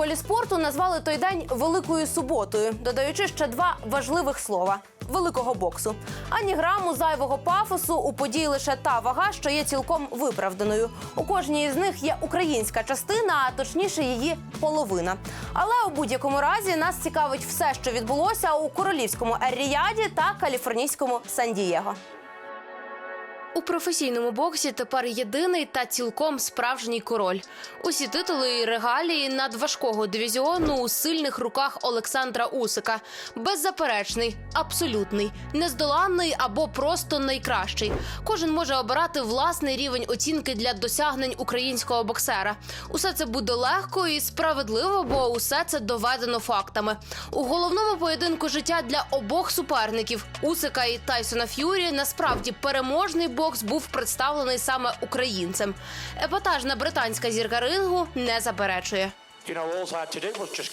колі спорту назвали той день Великою суботою, додаючи ще два важливих слова великого боксу. Ані граму зайвого пафосу у події лише та вага, що є цілком виправданою. У кожній із них є українська частина, а точніше її половина. Але у будь-якому разі нас цікавить все, що відбулося у королівському Ер-Ріяді та каліфорнійському Сан-Дієго. У професійному боксі тепер єдиний та цілком справжній король. Усі титули і регалії надважкого дивізіону у сильних руках Олександра Усика. Беззаперечний, абсолютний, нездоланний або просто найкращий. Кожен може обирати власний рівень оцінки для досягнень українського боксера. Усе це буде легко і справедливо, бо усе це доведено фактами. У головному поєдинку життя для обох суперників Усика і Тайсона Ф'юрі насправді переможний бокс був представлений саме українцем. Епатажна британська зірка рингу не заперечує.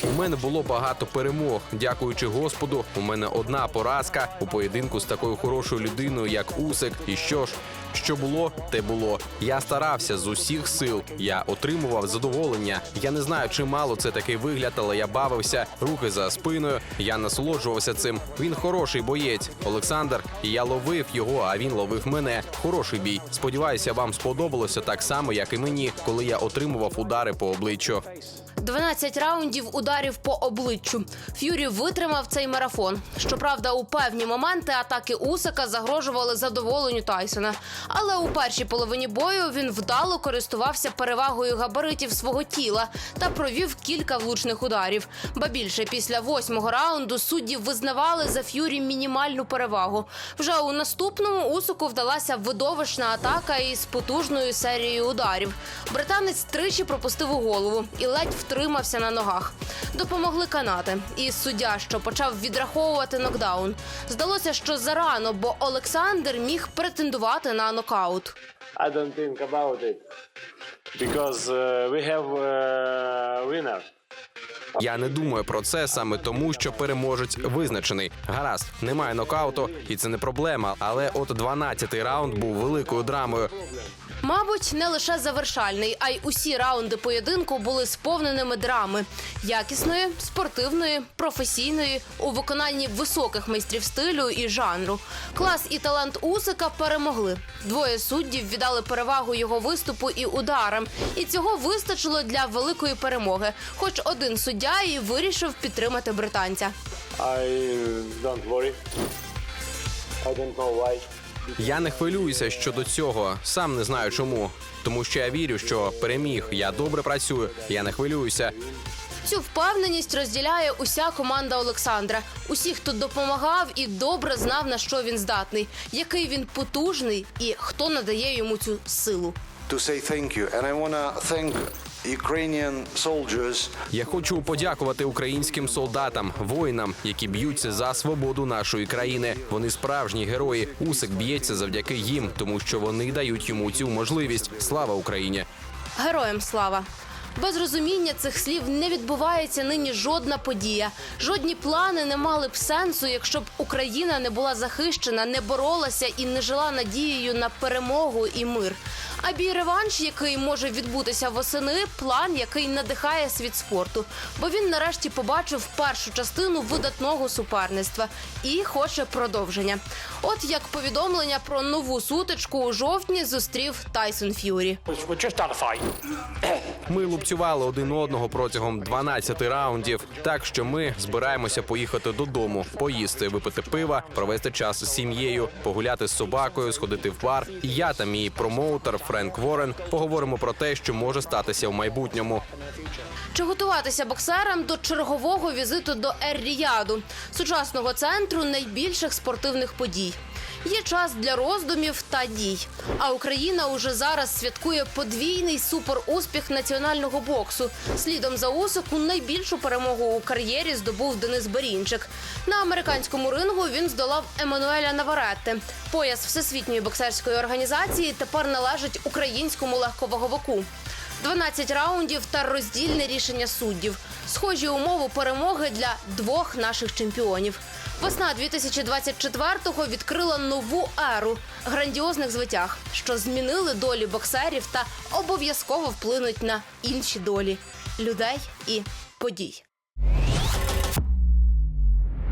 У мене було багато перемог. Дякуючи Господу, у мене одна поразка у поєдинку з такою хорошою людиною, як Усик. І що ж, що було, те було. Я старався з усіх сил. Я отримував задоволення. Я не знаю, чи мало це такий вигляд, але я бавився, руки за спиною. Я насолоджувався цим. Він хороший боєць, Олександр. І я ловив його, а він ловив мене. Хороший бій. Сподіваюся, вам сподобалося так само, як і мені, коли я отримував удари по обличчю. 12 раундів ударів по обличчю. Ф'юрі витримав цей марафон. Щоправда, у певні моменти атаки Усика загрожували задоволенню Тайсона. Але у першій половині бою він вдало користувався перевагою габаритів свого тіла та провів кілька влучних ударів. Ба більше після восьмого раунду судді визнавали за Ф'юрі мінімальну перевагу. Вже у наступному Усику вдалася видовищна атака із потужною серією ударів. Британець тричі пропустив у голову і ледь втримався на ногах. Допомогли канати. І суддя, що почав відраховувати нокдаун. Здалося, що зарано, бо Олександр міг претендувати на нокаут. I don't think about it because uh, we have uh, winner. Я не думаю про це саме тому, що переможець визначений. Гаразд, немає нокауту, і це не проблема. Але от 12-й раунд був великою драмою. Мабуть, не лише завершальний, а й усі раунди поєдинку були сповненими драми якісної, спортивної, професійної у виконанні високих майстрів стилю і жанру. Клас і талант Усика перемогли. Двоє суддів віддали перевагу його виступу і ударам, і цього вистачило для великої перемоги. Хоч один суддя і вирішив підтримати британця. I don't worry. I don't know why. Я не хвилююся щодо цього. Сам не знаю чому. Тому що я вірю, що переміг. Я добре працюю. Я не хвилююся. Цю впевненість розділяє уся команда Олександра. Усі, хто допомагав і добре знав на що він здатний, який він потужний і хто надає йому цю силу. to say thank you. And I want to thank Я хочу подякувати українським солдатам, воїнам, які б'ються за свободу нашої країни. Вони справжні герої. Усик б'ється завдяки їм, тому що вони дають йому цю можливість. Слава Україні! Героям слава! Без розуміння цих слів не відбувається нині жодна подія. Жодні плани не мали б сенсу, якщо б Україна не була захищена, не боролася і не жила надією на перемогу і мир. А бій реванш, який може відбутися восени, план, який надихає світ спорту. Бо він нарешті побачив першу частину видатного суперництва і хоче продовження. От як повідомлення про нову сутичку у жовтні зустрів Тайсон Ф'юрі. Ми лупцювали один одного протягом 12 раундів. Так що ми збираємося поїхати додому, поїсти, випити пива, провести час з сім'єю, погуляти з собакою, сходити в бар. І я та мій промоутер Френк Ворен поговоримо про те, що може статися в майбутньому. Чи готуватися боксерам до чергового візиту до Ер-Ріяду, сучасного центру найбільших спортивних подій? Є час для роздумів та дій. А Україна уже зараз святкує подвійний суперуспіх національного боксу. Слідом за Усику найбільшу перемогу у кар'єрі здобув Денис Берінчик. На американському рингу він здолав Еммануеля Наваретте. Пояс всесвітньої боксерської організації тепер належить українському легковаговику. 12 раундів та роздільне рішення суддів. Схожі умови перемоги для двох наших чемпіонів. Весна 2024-го відкрила нову еру грандіозних звитяг, що змінили долі боксерів та обов'язково вплинуть на інші долі людей і подій.